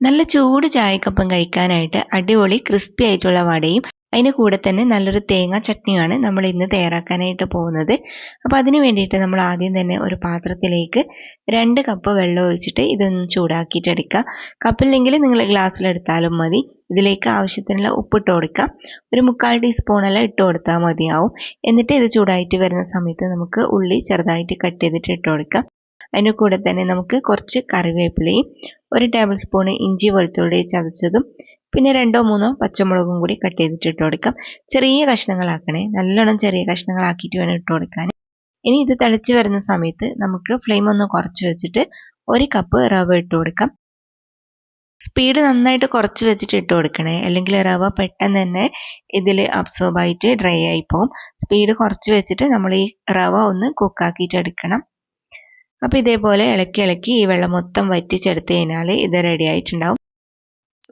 നല്ല ചൂട് ചായക്കൊപ്പം കഴിക്കാനായിട്ട് അടിപൊളി ക്രിസ്പി ആയിട്ടുള്ള വടയും അതിന് കൂടെ തന്നെ നല്ലൊരു തേങ്ങ ചട്നിയാണ് നമ്മൾ ഇന്ന് തയ്യാറാക്കാനായിട്ട് പോകുന്നത്. അപ്പോൾ അതിന് വേണ്ടിയിട്ട് നമ്മൾ ആദ്യം തന്നെ ഒരു പാത്രത്തിലേക്ക് രണ്ട് കപ്പ് വെള്ളം ഒഴിച്ചിട്ട് ഇതൊന്ന് ചൂടാക്കിയിട്ടെടുക്കുക കപ്പില്ലെങ്കിൽ നിങ്ങൾ ഗ്ലാസ്സിലെടുത്താലും മതി. ഇതിലേക്ക് ആവശ്യത്തിനുള്ള ഉപ്പിട്ട് കൊടുക്കാം ഒരു മുക്കാൽ ടീസ്പൂണെല്ലാം ഇട്ട് കൊടുത്താൽ മതിയാവും. എന്നിട്ട് ഇത് ചൂടായിട്ട് വരുന്ന സമയത്ത് നമുക്ക് ഉള്ളി ചെറുതായിട്ട് കട്ട് ചെയ്തിട്ട് ഇട്ട് കൊടുക്കാം അതിന്റെ കൂടെ തന്നെ നമുക്ക് കുറച്ച് കറിവേപ്പിലയും ഒരു ടേബിൾ സ്പൂൺ ഇഞ്ചി വെളുത്തുള്ളി ചതച്ചതും പിന്നെ രണ്ടോ മൂന്നോ പച്ചമുളകും കൂടി കട്ട് ചെയ്തിട്ട് ഇട്ട് കൊടുക്കാം. ചെറിയ കഷ്ണങ്ങളാക്കണേ. നല്ലോണം ചെറിയ കഷ്ണങ്ങളാക്കിയിട്ട് വേണം ഇട്ട് കൊടുക്കാൻ. ഇനി ഇത് തിളച്ച് വരുന്ന സമയത്ത് നമുക്ക് ഫ്ലെയിം ഒന്ന് കുറച്ച് വെച്ചിട്ട് ഒരു കപ്പ് റവ ഇട്ട് കൊടുക്കാം. സ്പീഡ് നന്നായിട്ട് കുറച്ച് വെച്ചിട്ട് ഇട്ട് കൊടുക്കണേ. അല്ലെങ്കിൽ റവ പെട്ടെന്ന് തന്നെ ഇതിൽ അബ്സോർബ് ആയിട്ട് ഡ്രൈ ആയി പോകും സ്പീഡ് കുറച്ച് വെച്ചിട്ട് നമ്മൾ ഈ റവ ഒന്ന് കുക്കാക്കിയിട്ട് എടുക്കണം. അപ്പോൾ ഇതേപോലെ ഇളക്കി ഇളക്കി ഈ വെള്ളം മൊത്തം വറ്റിച്ചെടുത്ത് കഴിഞ്ഞാൽ ഇത് റെഡി ആയിട്ടുണ്ടാവും.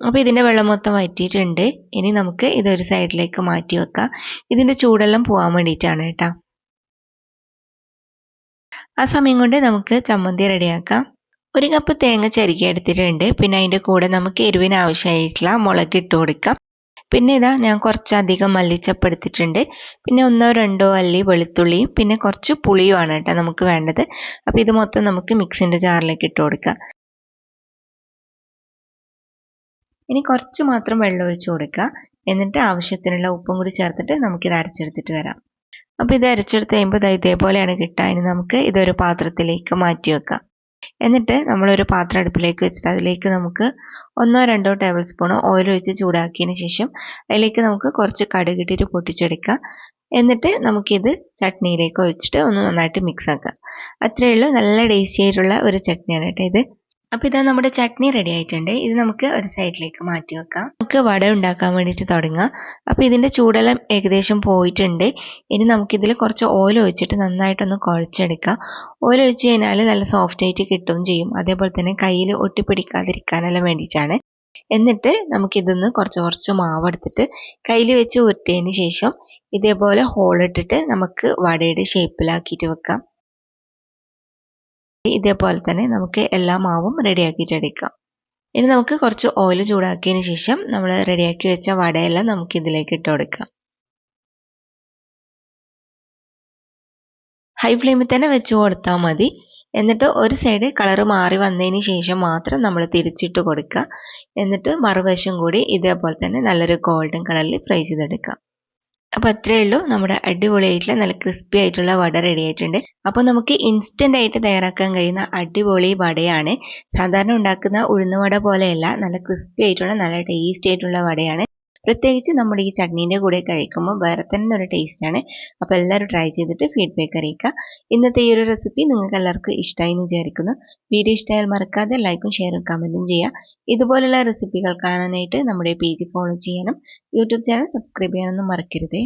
അപ്പോൾ ഇതിന്റെ വെള്ളം മൊത്തം വറ്റിയിട്ടുണ്ട്. ഇനി നമുക്ക് ഇതൊരു സൈഡിലേക്ക് മാറ്റി വെക്കാം. ഇതിന്റെ ചൂടെല്ലാം പോകാൻ വേണ്ടിയിട്ടാണ് കേട്ടോ. ആ സമയം കൊണ്ട് നമുക്ക് ചമ്മന്തി റെഡിയാക്കാം ഒരു കപ്പ് തേങ്ങ ചരുക്കി എടുത്തിട്ടുണ്ട്. പിന്നെ അതിന്റെ കൂടെ നമുക്ക് എരിവിന് ആവശ്യമായിട്ടുള്ള മുളക് ഇട്ട് കൊടുക്കാം. പിന്നെ ഇതാ ഞാൻ കുറച്ചധികം മല്ലിച്ചപ്പ് എടുത്തിട്ടുണ്ട് പിന്നെ ഒന്നോ രണ്ടോ അല്ലി വെളുത്തുള്ളിയും പിന്നെ കുറച്ച് പുളിയുമാണ് കേട്ടോ നമുക്ക് വേണ്ടത്. അപ്പോൾ ഇത് മൊത്തം നമുക്ക് മിക്സിന്റെ ജാറിലേക്ക് ഇട്ട് കൊടുക്കാം. ഇനി കുറച്ച് മാത്രം വെള്ളം ഒഴിച്ച് കൊടുക്കുക എന്നിട്ട് ആവശ്യത്തിനുള്ള ഉപ്പും കൂടി ചേർത്തിട്ട് നമുക്കിത് അരച്ചെടുത്തിട്ട് വരാം. അപ്പോൾ ഇത് അരച്ചെടുത്ത് കഴിയുമ്പോൾ ഇതേപോലെയാണ് കിട്ടുക. ഇനി നമുക്ക് ഇതൊരു പാത്രത്തിലേക്ക് മാറ്റി വെക്കാം. എന്നിട്ട് നമ്മളൊരു പാത്രം അടുപ്പിലേക്ക് വെച്ചിട്ട് അതിലേക്ക് നമുക്ക് ഒന്നോ രണ്ടോ ടേബിൾ സ്പൂണോ ഓയിൽ ഒഴിച്ച് ചൂടാക്കിയതിന് ശേഷം അതിലേക്ക് നമുക്ക് കുറച്ച് കടുകിട്ടിട്ട് പൊട്ടിച്ചെടുക്കാം. എന്നിട്ട് നമുക്കിത് ചട്നിയിലേക്ക് ഒഴിച്ചിട്ട് ഒന്ന് നന്നായിട്ട് മിക്സ് ആക്കാം. അത്രയേ ഉള്ളൂ. നല്ല ടേസ്റ്റി ആയിട്ടുള്ള ഒരു ചട്നിയാണ് കേട്ടോ ഇത്. അപ്പോൾ ഇതാ നമ്മുടെ ചട്നി റെഡി ആയിട്ടുണ്ട്. ഇത് നമുക്ക് ഒരു സൈഡിലേക്ക് മാറ്റി വെക്കാം. നമുക്ക് വട ഉണ്ടാക്കാൻ വേണ്ടിയിട്ട് തുടങ്ങാം. അപ്പോൾ ഇതിന്റെ ചൂടെല്ലാം ഏകദേശം പോയിട്ടുണ്ട്. ഇനി നമുക്കിതിൽ കുറച്ച് ഓയിൽ ഒഴിച്ചിട്ട് നന്നായിട്ടൊന്ന് കുഴച്ചെടുക്കാം. ഓയിൽ ഒഴിച്ച് കഴിഞ്ഞാൽ നല്ല സോഫ്റ്റ് ആയിട്ട് കിട്ടുകയും ചെയ്യും. അതേപോലെ തന്നെ കയ്യിൽ ഒട്ടിപ്പിടിക്കാതിരിക്കാനെല്ലാം വേണ്ടിയിട്ടാണ്. എന്നിട്ട് നമുക്കിതൊന്ന് കുറച്ച് കുറച്ച് മാവ് എടുത്തിട്ട് കയ്യിൽ വെച്ച് ഉരുട്ടിയതിന് ശേഷം ഇതേപോലെ ഹോളിട്ടിട്ട് നമുക്ക് വടയുടെ ഷേപ്പിലാക്കിയിട്ട് വെക്കാം. ഇതേപോലെ തന്നെ നമുക്ക് എല്ലാ മാവും റെഡിയാക്കിയിട്ട് എടുക്കാം. ഇനി നമുക്ക് കുറച്ച് ഓയിൽ ചൂടാക്കിയതിന് ശേഷം നമ്മൾ റെഡിയാക്കി വെച്ച വടയെല്ലാം നമുക്ക് ഇതിലേക്ക് ഇട്ട് കൊടുക്കാം. ഹൈ ഫ്ലെയിമിൽ തന്നെ വെച്ച് കൊടുത്താൽ മതി. എന്നിട്ട് ഒരു സൈഡ് കളർ മാറി വന്നതിന് ശേഷം മാത്രം നമ്മൾ തിരിച്ചിട്ട് കൊടുക്കുക. എന്നിട്ട് മറുവശം കൂടി ഇതേപോലെ തന്നെ നല്ലൊരു ഗോൾഡൻ കളറിൽ ഫ്രൈ ചെയ്തെടുക്കാം. അപ്പോൾ അത്രയേ ഉള്ളൂ. നമ്മുടെ അടിപൊളിയായിട്ടുള്ള നല്ല ക്രിസ്പി ആയിട്ടുള്ള വട റെഡി ആയിട്ടുണ്ട്. അപ്പോൾ നമുക്ക് ഇൻസ്റ്റന്റ് ആയിട്ട് തയ്യാറാക്കാൻ കഴിയുന്ന അടിപൊളി വടയാണ്. സാധാരണ ഉണ്ടാക്കുന്ന ഉഴുന്ന വട പോലെയല്ല നല്ല ക്രിസ്പി ആയിട്ടുള്ള നല്ല ടേസ്റ്റി ആയിട്ടുള്ള വടയാണ്. പ്രത്യേകിച്ച് നമ്മുടെ ഈ ചട്നീന്റെ കൂടെ കഴിക്കുമ്പോൾ വേറെ തന്നെ ഒരു ടേസ്റ്റാണ്. അപ്പോൾ എല്ലാവരും ട്രൈ ചെയ്തിട്ട് ഫീഡ്ബാക്ക് അറിയിക്കുക. ഇന്നത്തെ ഈ ഒരു റെസിപ്പി നിങ്ങൾക്ക് എല്ലാവർക്കും ഇഷ്ടമായി എന്ന് വിചാരിക്കുന്നു. വീഡിയോ ഇഷ്ടമായാൽ മറക്കാതെ ലൈക്കും ഷെയറും കമന്റും ചെയ്യുക. ഇതുപോലുള്ള റെസിപ്പികൾ കാണാനായിട്ട് നമ്മുടെ പേജ് ഫോളോ ചെയ്യാനും യൂട്യൂബ് ചാനൽ സബ്സ്ക്രൈബ് ചെയ്യാനൊന്നും മറക്കരുതേ.